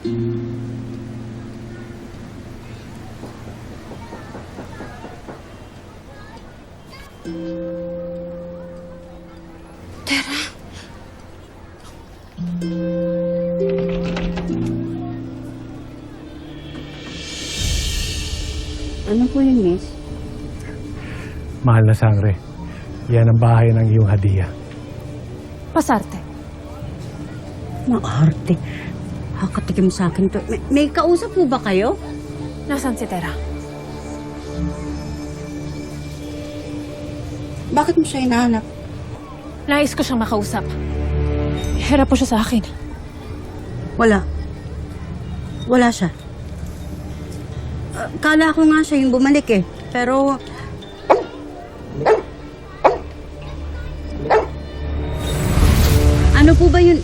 Tara. Ano po yun, miss? Mahal na sangre. Yan ang bahay ng iyong hadiah. Pasarte. Maarte. Hakatikim sa akin to. May, may kausap po ba kayo? Nasaan si Tera? Bakit mo siya hinahanap? Nais ko siyang makausap. Hira po siya sa akin. Wala. Wala siya. Ah, kala ko nga siya yung bumalik eh. Pero... Ano po ba yun?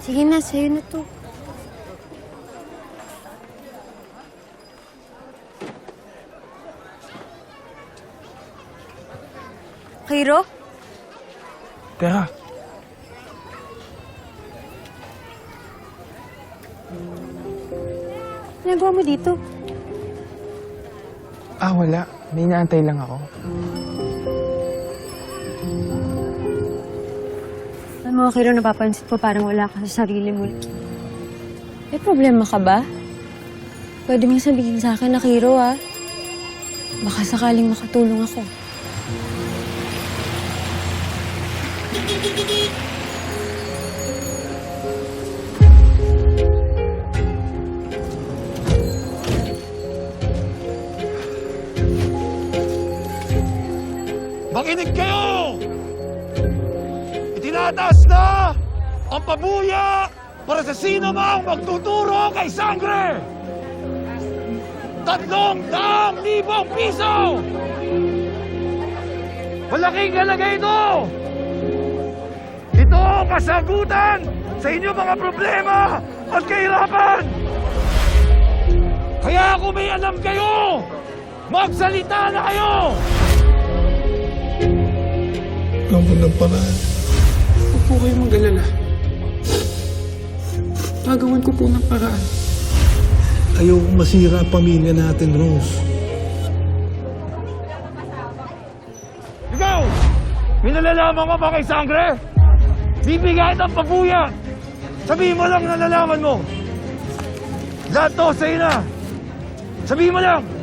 Sige na, sa'yo na to. Cairo? Teka, Nagawa mo dito? Ah, wala. May inaantay lang ako. Alam mo, Cairo, napapansin ko parang wala ka sa sarili mo. May problema ka ba? Pwede mo sabihin sa akin na, Cairo, ah. Baka sakaling makatulong ako. Makinig kayo! Itinataas na ang pabuya para sa sino mang magtuturo kay Sangre! Tatlong daang libong piso! Malaking halaga ito! Ito ang kasagutan sa inyong mga problema at kahirapan! Kaya kung may alam kayo, magsalita na kayo! Mo ng. Po kayo mag-alala. Gagawan ko po ng paraan. Ayaw kong masira ang pamilya natin, Rose. Ikaw! May nalalaman ka ba kay Sangre? Bibigay ng pabuya! Sabihin mo lang nalalaman mo! Lahat to sa'yo na! Sabihin mo lang!